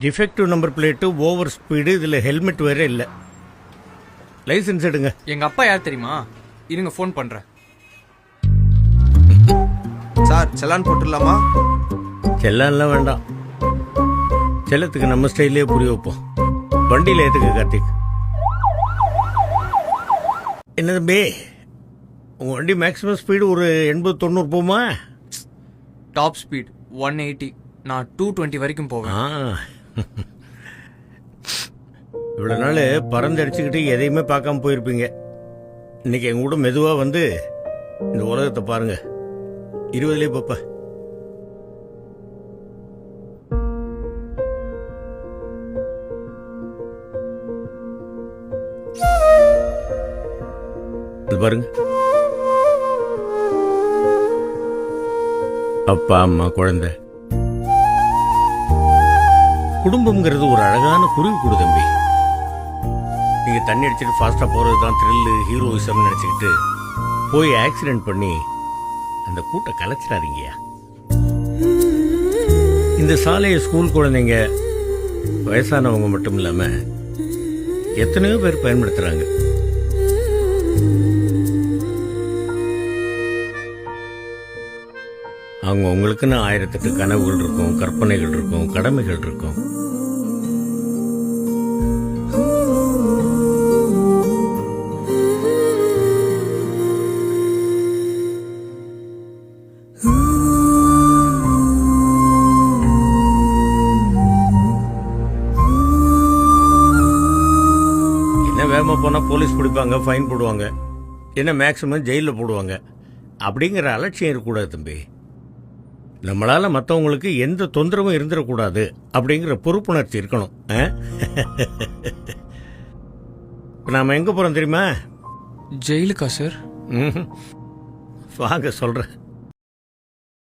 Defective number plate over speed இதில் helmet வேற இல்லை. லைசென்ஸ் எடுங்க. எங்க அப்பா யார் தெரியுமா? இருங்க ஃபோன் பண்றேன். சார் செலான் போட்டுடலாமா? செல்லம்லாம் வேண்டாம். செல்லத்துக்கு நம்ம ஸ்டைலே புரிய வைப்போம். வண்டியில் ஏற்றுக்க கார்த்திக். என்ன தம்பி? உங்கள் வண்டி மேக்ஸிமம் ஸ்பீடு ஒரு எண்பது தொண்ணூறு போமா டாப் ஸ்பீட் ஒன் எயிட்டி நான் டூ டுவெண்ட்டி வரைக்கும் போவேன். ஆ. இவ்வளோ நாள் பறந்தடிச்சுக்கிட்டு எதையுமே பார்க்காம போயிருப்பீங்க. இன்னைக்கு எங்க கூட மெதுவாக வந்து இந்த உலகத்தை பாருங்க. இருபதுலேயே பாப்பா. பாருங்க. அப்பா அம்மா குழந்தை. குடும்பம்ங்கிறது ஒரு அழகான குருவி கூடு தம்பி. நீங்க தண்ணி அடிச்சிட்டு ஃபாஸ்டா போறது தான் த்ரில்லு ஹீரோயிசம் நினைச்சுக்கிட்டு போய் ஆக்சிடென்ட் பண்ணி அந்த கூட்டை கலைச்சிடாதீங்கயா இந்த சாலையை ஸ்கூல் குழந்தைங்க வயசானவங்க மட்டும் இல்லாம எத்தனையோ பேர் பயன்படுத்துறாங்க. அவங்க உங்களுக்குன்னு ஆயிரத்தெட்டு கனவுகள் இருக்கும் கற்பனைகள் இருக்கும் கடமைகள் இருக்கும் என்ன வேகமாக போனால் போலீஸ் பிடிப்பாங்க ஃபைன் போடுவாங்க. என்ன மேக்ஸிமம் ஜெயிலில் போடுவாங்க. அப்படிங்கிற அலட்சியம் இருக்கக்கூடாது தம்பி. நம்மளால மற்றவங்களுக்கு எந்த தொந்தரவும் இருந்துடக்கூடாது அப்படிங்கிற பொறுப்புணர்ச்சி இருக்கணும். நாம எங்க போறோம் தெரியுமா? ஜெயிலுக்கா சார். வாங்க சொல்றேன்.